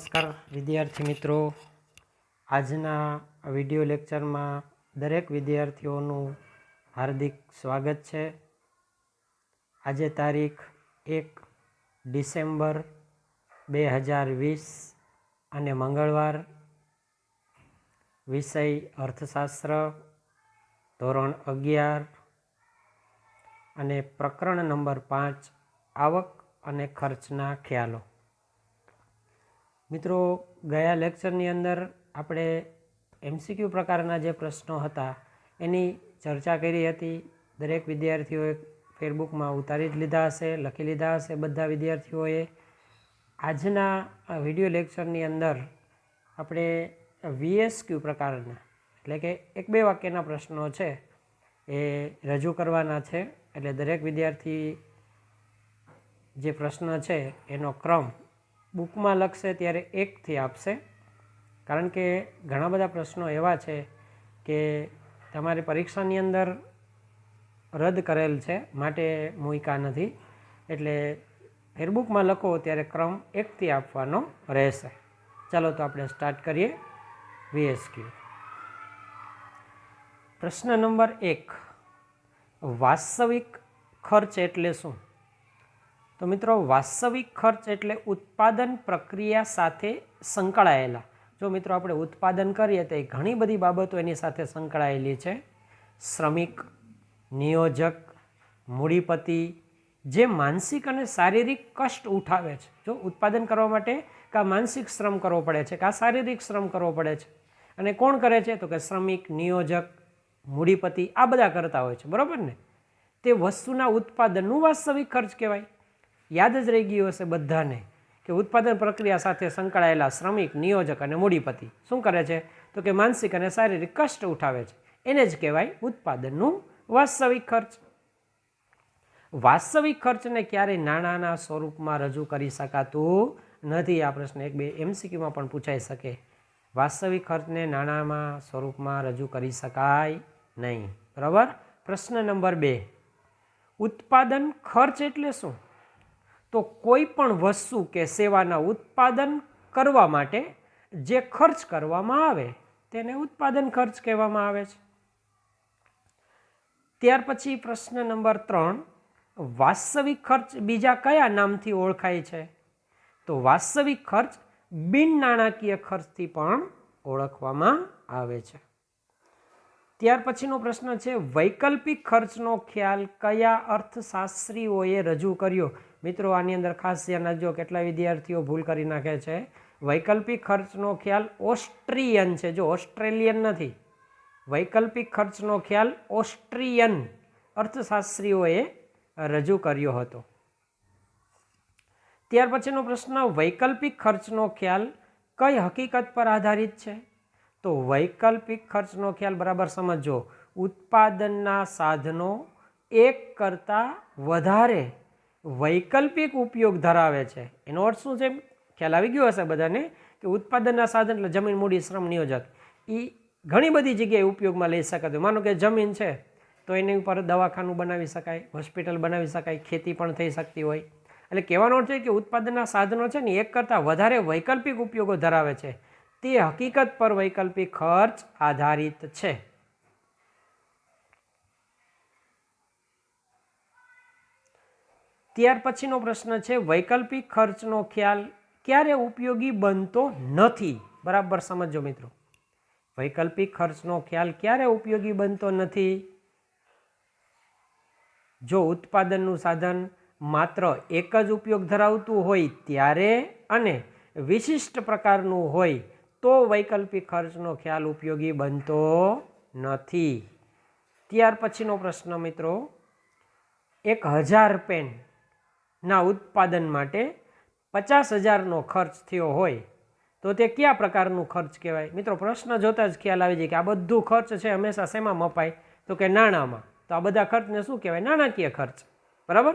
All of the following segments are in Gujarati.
નમસ્કાર, વિદ્યાર્થી મિત્રો. આજના વિડિયો લેક્ચરમાં દરેક વિદ્યાર્થીઓનું હાર્દિક સ્વાગત છે. આજે તારીખ એક ડિસેમ્બર બે હજાર વીસ અને મંગળવાર, વિષય અર્થશાસ્ત્ર, ધોરણ અગિયાર અને પ્રકરણ નંબર પાંચ, આવક અને ખર્ચના ખ્યાલો. મિત્રો, ગયા લેક્ચરની અંદર આપણે એમસીક્યુ પ્રકારના જે પ્રશ્નો હતા, એની ચર્ચા કરી હતી. દરેક વિદ્યાર્થીઓએ ફેરબુકમાં ઉતારી જ લીધા હશે, લખી લીધા હશે બધા વિદ્યાર્થીઓએ. આજના વીડિયો લેક્ચરની અંદર આપણે વીએસક્યુ પ્રકારના, એટલે કે એક બે વાક્યના પ્રશ્નો છે, એ રજૂ કરવાના છે. એટલે દરેક વિદ્યાર્થી જે પ્રશ્ન છે, એનો ક્રમ બુકમાં લખશે ત્યારે એકથી આપશે. કારણ કે ઘણા બધા પ્રશ્નો એવા છે કે તમારી પરીક્ષાની અંદર રદ કરેલ છે, માટે મૂક્યા નથી. એટલે ફેરબુકમાં લખો ત્યારે ક્રમ એકથી આપવાનો રહેશે. ચાલો તો આપણે સ્ટાર્ટ કરીએ વીએસક્યુ પ્રશ્ન નંબર એક. વાસ્તવિક ખર્ચ એટલે શું? તો મિત્રો, વાસ્તવિક ખર્ચ એટલે ઉત્પાદન પ્રક્રિયા સાથે સંકળાયેલા. જો મિત્રો આપણે ઉત્પાદન કરીએ તો એ ઘણી બધી બાબતો એની સાથે સંકળાયેલી છે. શ્રમિક, નિયોજક, મૂડીપતિ, જે માનસિક અને શારીરિક કષ્ટ ઉઠાવે છે. જો ઉત્પાદન કરવા માટે કાં માનસિક શ્રમ કરવો પડે છે, કાં શારીરિક શ્રમ કરવો પડે છે. અને કોણ કરે છે? તો કે શ્રમિક, નિયોજક, મૂડીપતિ આ બધા કરતા હોય છે. બરાબર ને? તે વસ્તુના ઉત્પાદનનું વાસ્તવિક ખર્ચ કહેવાય. યાદ જ રહી ગયું હશે બધાને કે ઉત્પાદન પ્રક્રિયા સાથે સંકળાયેલા શ્રમિક, નિયોજક અને મૂડીપતિ શું કરે છે? તો કે માનસિક અને શારીરિક કષ્ટ ઉઠાવે છે. એને જ કહેવાય ઉત્પાદનનું વાસ્તવિક ખર્ચ. વાસ્તવિક ખર્ચને ક્યારેય નાણાંના સ્વરૂપમાં રજૂ કરી શકાતું નથી. આ પ્રશ્ન એક બે એમસીક્યુમાં પણ પૂછાઈ શકે. વાસ્તવિક ખર્ચને નાણાંમાં સ્વરૂપમાં રજૂ કરી શકાય નહીં. બરાબર? પ્રશ્ન નંબર બે. ઉત્પાદન ખર્ચ એટલે શું? તો કોઈ પણ વસ્તુ કે સેવાના ઉત્પાદન કરવા માટે જે ખર્ચ કરવામાં આવે, તેને ઉત્પાદન ખર્ચ કહેવામાં આવે છે. ત્યાર પછી પ્રશ્ન નંબર ત્રણ, વાસ્તવિક ખર્ચ બીજા કયા નામથી ઓળખાય છે? તો વાસ્તવિક ખર્ચ બિન નાણાકીય ખર્ચથી પણ ઓળખવામાં આવે છે. ત્યાર પછીનો પ્રશ્ન છે, વૈકલ્પિક ખર્ચનો ખ્યાલ કયા અર્થશાસ્ત્રીઓએ રજૂ કર્યો? મિત્રો, આની અંદર ખાસ ધ્યાન રાખજો કેટલા વિદ્યાર્થીઓ ભૂલ કરી નાખે છે. વૈકલ્પિક ખર્ચનો ખ્યાલ ઓસ્ટ્રિયન છે. જો ઓસ્ટ્રેલિયન નથી, વૈકલ્પિક ખર્ચનો ખ્યાલ ઓસ્ટ્રિયન અર્થશાસ્ત્રીઓએ રજૂ કર્યો હતો. ત્યાર પછીનો પ્રશ્ન, વૈકલ્પિક ખર્ચનો ખ્યાલ કઈ હકીકત પર આધારિત છે? તો વૈકલ્પિક ખર્ચનો ખ્યાલ બરાબર સમજો ઉત્પાદનના સાધનો એક કરતાં વધારે વૈકલ્પિક ઉપયોગ ધરાવે છે. એનો અર્થ શું છે? ખ્યાલ આવી ગયો હશે બધાને કે ઉત્પાદનના સાધન એટલે જમીન મૂડી શ્રમ નિયોજક. એ ઘણી બધી જગ્યાએ ઉપયોગમાં લઈ શકાતું માનો કે જમીન છે, તો એની ઉપર દવાખાનું બનાવી શકાય, હોસ્પિટલ બનાવી શકાય, ખેતી પણ થઈ શકતી હોય. એટલે કહેવાનો છે કે ઉત્પાદનના સાધનો છે ને, એક કરતાં વધારે વૈકલ્પિક ઉપયોગો ધરાવે છે. તે હકીકત પર વૈકલ્પિક ખર્ચ આધારિત છે. ત્યાર પછીનો પ્રશ્ન છે, વૈકલ્પિક ખર્ચનો ખ્યાલ ક્યારે ઉપયોગી બનતો નથી? બરાબર સમજો મિત્રો. વૈકલ્પિક ખર્ચનો ખ્યાલ ક્યારે ઉપયોગી બનતો નથી? જો ઉત્પાદનનું સાધન માત્ર એક જ ઉપયોગ ધરાવતું હોય ત્યારે અને વિશિષ્ટ પ્રકારનું હોય, તો વૈકલ્પિક ખર્ચનો ખ્યાલ ઉપયોગી બનતો નથી. ત્યાર પછીનો પ્રશ્ન મિત્રો, એક હજાર પેનના ઉત્પાદન માટે પચાસ હજારનો ખર્ચ થયો હોય, તો તે કયા પ્રકારનું ખર્ચ કહેવાય? મિત્રો, પ્રશ્ન જોતાં જ ખ્યાલ આવી જાય કે આ બધું ખર્ચ છે, હંમેશા શેમાં મપાય? તો કે નાણાંમાં. તો આ બધા ખર્ચને શું કહેવાય? નાણાકીય ખર્ચ. બરાબર?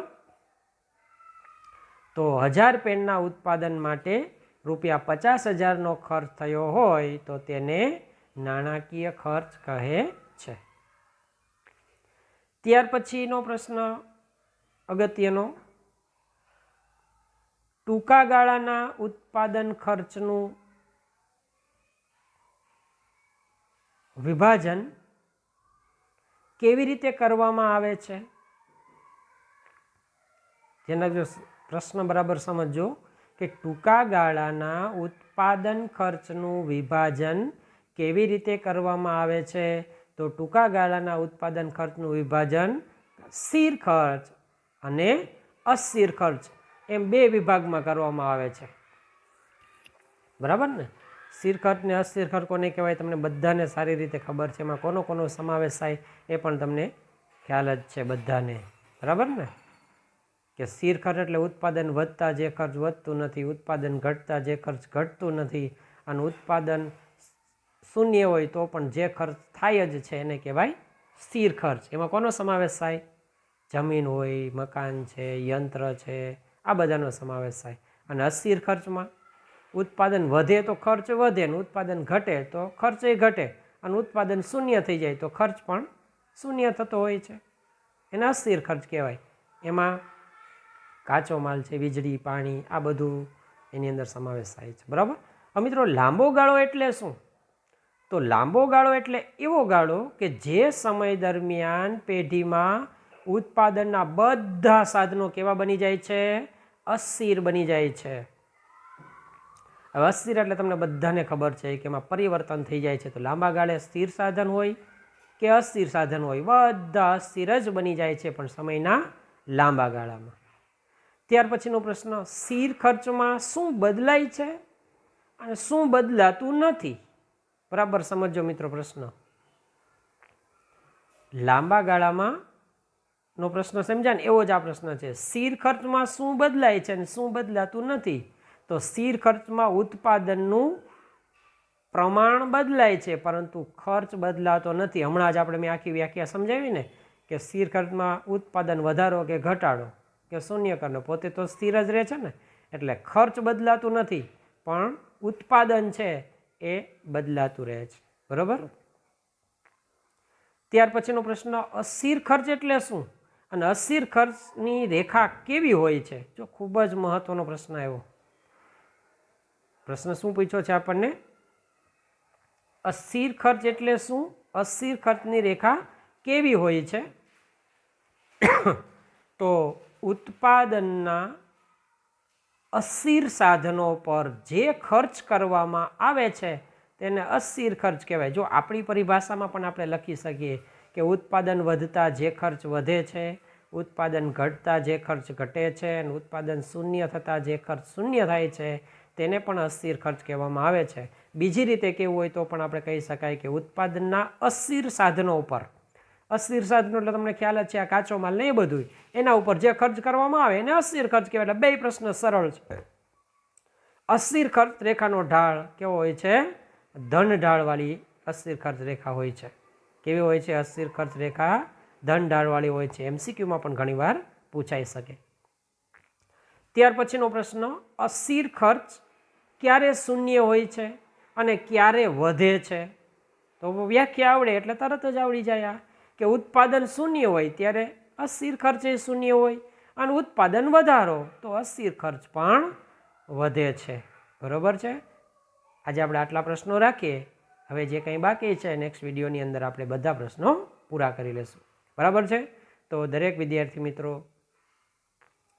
તો હજાર પેનના ઉત્પાદન માટે રૂપિયા પચાસ હજારનો ખર્ચ થયો હોય, તો તેને નાણાકીય ખર્ચ કહે છે. ત્યાર પછીનો પ્રશ્ન, અગત્યનો. ટૂંકા ગાળાના ઉત્પાદન ખર્ચનું વિભાજન કેવી રીતે કરવામાં આવે છે? જેના જો પ્રશ્ન બરાબર સમજો કે ટૂંકા ગાળાના ઉત્પાદન ખર્ચનું વિભાજન કેવી રીતે કરવામાં આવે છે? તો ટૂંકા ગાળાના ઉત્પાદન ખર્ચનું વિભાજન સ્થિર ખર્ચ અને અસ્થિર ખર્ચ. એમ બે વિભાગમાં કરવામાં આવે છે. બરાબર ને? શિરખટ ને ખર્ચ કોને કહેવાય તમને બધાને સારી રીતે ખબર છે. એમાં કોનો કોનો સમાવેશ થાય એ પણ તમને ખ્યાલ જ છે બધાને. બરાબર ને? કે શિરખટ એટલે ઉત્પાદન વધતા જે ખર્ચ વધતું નથી, ઉત્પાદન ઘટતા જે ખર્ચ ઘટતું નથી, અને ઉત્પાદન શૂન્ય હોય તો પણ જે ખર્ચ થાય જ છે એને કહેવાય સ્થિર ખર્ચ એમાં કોનો સમાવેશ થાય? જમીન હોય, મકાન છે, યંત્ર છે આ બધાનો સમાવેશ થાય. અને અસ્થિર ખર્ચમાં ઉત્પાદન વધે તો ખર્ચ વધે અને ઉત્પાદન ઘટે તો ખર્ચ એ ઘટે. અને ઉત્પાદન શૂન્ય થઈ જાય તો ખર્ચ પણ શૂન્ય થતો હોય છે. એને અસ્થિર ખર્ચ કહેવાય. એમાં કાચો માલ છે, વીજળી, પાણી, આ બધું એની અંદર સમાવેશ થાય છે. બરાબર? હવે મિત્રો, લાંબો ગાળો એટલે શું? તો લાંબો ગાળો એટલે એવો ગાળો કે જે સમય દરમિયાન પેઢીમાં ઉત્પાદનના બધા સાધનો કેવા બની જાય છે? અસ્થિર બની જાય છે. હવે અસ્થિર એટલે તમને બધાને ખબર છે કે એમાં પરિવર્તન થઈ જાય છે. તો લાંબા ગાળે સ્થિર સાધન હોય કે અસ્થિર સાધન હોય? બધા અસ્થિર જ બની જાય છે પણ સમયના લાંબા ગાળામાં. ત્યાર પછીનો પ્રશ્ન, સ્થિર ખર્ચમાં શું બદલાય છે અને શું બદલાતું નથી? બરાબર સમજો મિત્રો પ્રશ્ન. લાંબા ગાળામાં નો પ્રશ્ન સમજાય ને, એવો જ આ પ્રશ્ન છે. સ્થિર ખર્ચમાં શું બદલાય છે અને શું બદલાતું નથી? તો સ્થિર ખર્ચમાં ઉત્પાદનનું પ્રમાણ બદલાય છે, પરંતુ ખર્ચ બદલાતો નથી. હમણાં જ આપણે મેં આખી વ્યાખ્યા સમજાવી ને કે સ્થિર ખર્ચમાં ઉત્પાદન વધારો કે ઘટાડો કે શૂન્ય કરનો, પોતે તો સ્થિર જ રહે છે ને. એટલે ખર્ચ બદલાતું નથી, પણ ઉત્પાદન છે એ બદલાતું રહે છે. બરાબર? ત્યાર પછીનો પ્રશ્ન, અસ્થિર ખર્ચ એટલે શું? અને અસ્થિર ખર્ચની રેખા કેવી હોય છે? જો ખૂબ જ મહત્વનો પ્રશ્ન આવ્યો. પ્રશ્ન શું પૂછ્યો છે આપણને? અસ્થિર ખર્ચ એટલે શું? અસ્થિર ખર્ચની રેખા કેવી હોય છે? તો ઉત્પાદનના અસ્થિર સાધનો પર જે ખર્ચ કરવામાં આવે છે, તેને અસ્થિર ખર્ચ કહેવાય. જો આપણી પરિભાષામાં પણ આપણે લખી શકીએ કે ઉત્પાદન વધતા જે ખર્ચ વધે છે, ઉત્પાદન ઘટતા જે ખર્ચ ઘટે છે અને ઉત્પાદન શૂન્ય થતાં જે ખર્ચ શૂન્ય થાય છે, તેને પણ અસ્થિર ખર્ચ કહેવામાં આવે છે. બીજી રીતે કેવું હોય તો પણ આપણે કહી શકાય કે ઉત્પાદનના અસ્થિર સાધનો ઉપર. અસ્થિર સાધનો એટલે તમને ખ્યાલ જ છે, આ કાચો માલ ને બધું એના ઉપર જે ખર્ચ કરવામાં આવે એને અસ્થિર ખર્ચ કહેવાય, એટલે બે પ્રશ્ન સરળ છે. અસ્થિર ખર્ચ રેખાનો ઢાળ કેવો હોય છે? ધન ઢાળવાળી અસ્થિર ખર્ચ રેખા હોય છે. કેવી હોય છે? અસ્થિર ખર્ચ રેખા ધન ઢાળવાળી હોય છે. એમસીક્યુમાં પણ ઘણીવાર પૂછાઈ શકે. ત્યાર પછીનો પ્રશ્ન, અસ્થિર ખર્ચ ક્યારે શૂન્ય હોય છે અને ક્યારે વધે છે? તો વ્યાખ્યા આવડે એટલે તરત જ આવડી જાય આ કે ઉત્પાદન શૂન્ય હોય ત્યારે અસ્થિર ખર્ચ એ શૂન્ય હોય અને ઉત્પાદન વધારો તો અસ્થિર ખર્ચ પણ વધે છે. બરોબર છે? આજે આપણે આટલા પ્રશ્નો રાખીએ. હવે જે કંઈ બાકી છે નેક્સ્ટ વિડીયોની અંદર આપણે બધા પ્રશ્નો પૂરા કરી લેશું. બરાબર છે? તો દરેક વિદ્યાર્થી મિત્રો,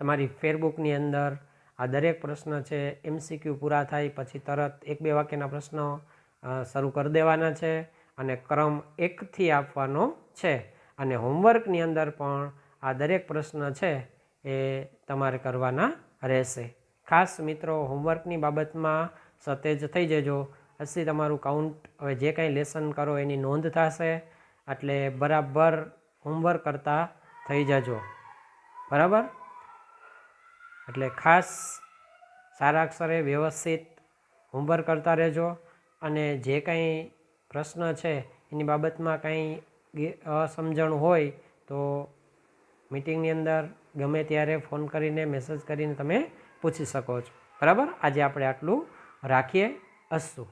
તમારી ફેરબુકની અંદર આ દરેક પ્રશ્ન છે એમસીક્યુ પૂરા થાય, પછી તરત એક બે વાક્યના પ્રશ્નો શરૂ કરી દેવાના છે અને ક્રમ એકથી આપવાનો છે. અને હોમવર્કની અંદર પણ આ દરેક પ્રશ્ન છે એ તમારે કરવાના રહેશે. ખાસ મિત્રો હોમવર્કની બાબતમાં સતેજ થઈ જજો. હસી તમારું કાઉન્ટ હવે જે કાંઈ લેસન કરો એની નોંધ થશે. એટલે બરાબર હોમવર્ક કરતા થઈ જજો. બરાબર? એટલે ખાસ સારા અક્ષરે વ્યવસ્થિત હોમવર્ક કરતા રહેજો અને જે કાંઈ પ્રશ્ન છે એની બાબતમાં કાંઈ અસમજણ હોય તો મિટિંગની અંદર ગમે ત્યારે ફોન કરીને મેસેજ કરીને તમે પૂછી શકો છો. બરાબર? આજે આપણે આટલું રાખીએ. અસ્તુ.